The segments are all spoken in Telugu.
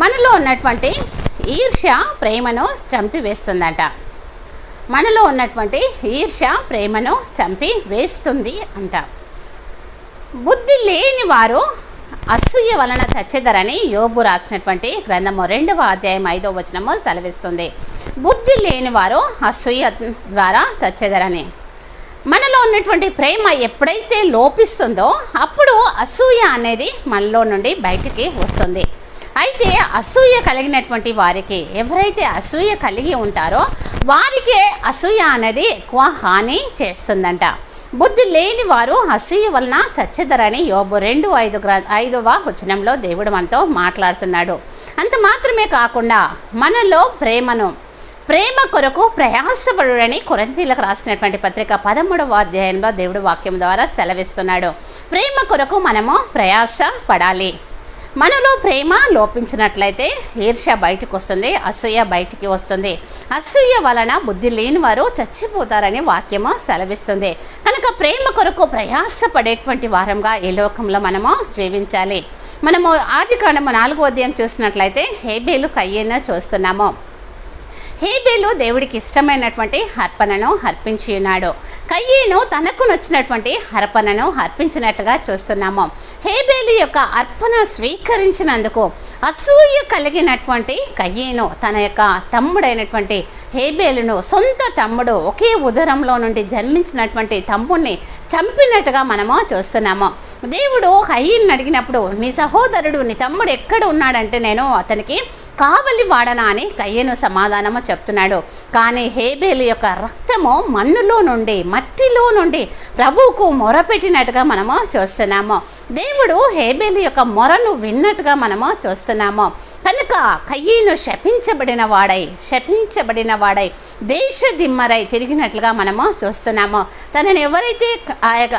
మనలో ఉన్నటువంటి ఈర్ష్య ప్రేమను చంపివేస్తుందంట. మనలో ఉన్నటువంటి ఈర్ష్య ప్రేమను చంపి వేస్తుంది అంట. బుద్ధి లేని వారు అసూయ వలన చచ్చెదరని యోబు రాసినటువంటి గ్రంథము రెండవ అధ్యాయం ఐదవ వచనము సెలవిస్తుంది. బుద్ధి లేని వారు అసూయ ద్వారా చచ్చెదరని. మనలో ఉన్నటువంటి ప్రేమ ఎప్పుడైతే లోపిస్తుందో అప్పుడు అసూయ అనేది మనలో నుండి బయటికి వస్తుంది. అయితే అసూయ కలిగినటువంటి వారికి ఎవరైతే అసూయ కలిగి ఉంటారో వారికే అసూయ అనేది ఎక్కువ హాని చేస్తుందంట. బుద్ధి లేని వారు అసూయ వలన చచ్చెదరని యోబు రెండు ఐదు గ్ర ఐదవ వచనంలో దేవుడు మనతో మాట్లాడుతున్నాడు. అంత మాత్రమే కాకుండా మనలో ప్రేమను ప్రేమ కొరకు ప్రయాసపడుడని కొరంతీలకు రాసినటువంటి పత్రిక పదమూడవ అధ్యాయంలో దేవుడు వాక్యం ద్వారా సెలవిస్తున్నాడు. ప్రేమ కొరకు మనము ప్రయాస పడాలి మనలో ప్రేమ లోపించినట్లయితే ఈర్ష్య బయటకు వస్తుంది అసూయ బయటికి వస్తుంది. అసూయ వలన బుద్ధి లేని వారు చచ్చిపోతారని వాక్యము సెలవిస్తుంది. కనుక ప్రేమ కొరకు ప్రయాసపడేటువంటి వారంగా ఈ లోకంలో మనము జీవించాలి. మనము ఆది కాండము నాలుగో అధ్యాయం చూసినట్లయితే హేబేలు కయ్యేనో చూస్తున్నాము. హేబేలు దేవుడికి ఇష్టమైనటువంటి అర్పణను అర్పించి ఉన్నాడు. కయ్యేను తనకు నచ్చినటువంటి అర్పణను అర్పించినట్లుగా చూస్తున్నాము. హేబేలు యొక్క అర్పణ స్వీకరించినందుకు అసూయ కలిగినటువంటి కయ్యేను తన యొక్క తమ్ముడైనటువంటి హేబేలును సొంత తమ్ముడు ఒకే ఉదరంలో నుండి జన్మించినటువంటి తమ్ముడిని చంపినట్టుగా మనము చూస్తున్నాము. దేవుడు కయ్యను అడిగినప్పుడు నీ సహోదరుడు నీ తమ్ముడు ఎక్కడ ఉన్నాడంటే నేను అతనికి కావలి వాడనా అని కయ్యను సమాధానము చెప్తున్నాడు. కానీ హేబేలు యొక్క రక్తము మన్నులో నుండి మట్టి మట్టిలో నుండి ప్రభువుకు మొరపెట్టినట్టుగా మనము చూస్తున్నాము. దేవుడు హేబేలు యొక్క మొరను విన్నట్టుగా మనము చూస్తున్నాము. కనుక కయ్యను శపించబడిన వాడై శపించబడిన వాడై దేశ దిమ్మరై తిరిగినట్లుగా మనము చూస్తున్నాము. తనని ఎవరైతే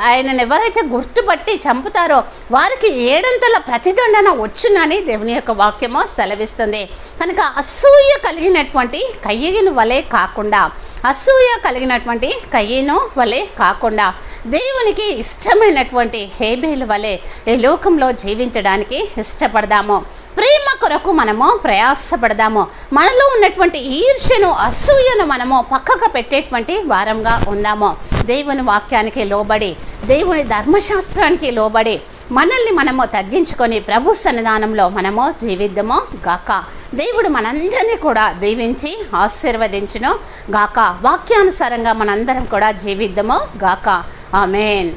ఆయనను ఎవరైతే గుర్తుపట్టి చంపుతారో వారికి ఏడంతల ప్రతిదండన వచ్చునని దేవుని యొక్క వాక్యము సెలవిస్తుంది. కనుక అసూయ కలిగినటువంటి కయ్యను వలె కాకుండా అసూయ కలిగినటువంటి కయ్యను వలె కాకుండా దేవునికి ఇష్టమైనటువంటి హేబేలు వలె ఈ లోకంలో జీవించడానికి ఇష్టపడదాము. ప్రియ కొరకు మనము ప్రయాసపడదాము. మనలో ఉన్నటువంటి ఈర్ష్యను అసూయను మనము పక్కకు పెట్టేటువంటి వారంగా ఉందాము. దేవుని వాక్యానికి లోబడి దేవుని ధర్మశాస్త్రానికి లోబడి మనల్ని మనము తగ్గించుకొని ప్రభు సన్నిధానంలో మనము జీవిద్దాము గాక. దేవుడు మనందరినీ కూడా దీవించి ఆశీర్వదించును గాక. వాక్యానుసారంగా మనందరం కూడా జీవిద్దాము గాక. ఆమెన్.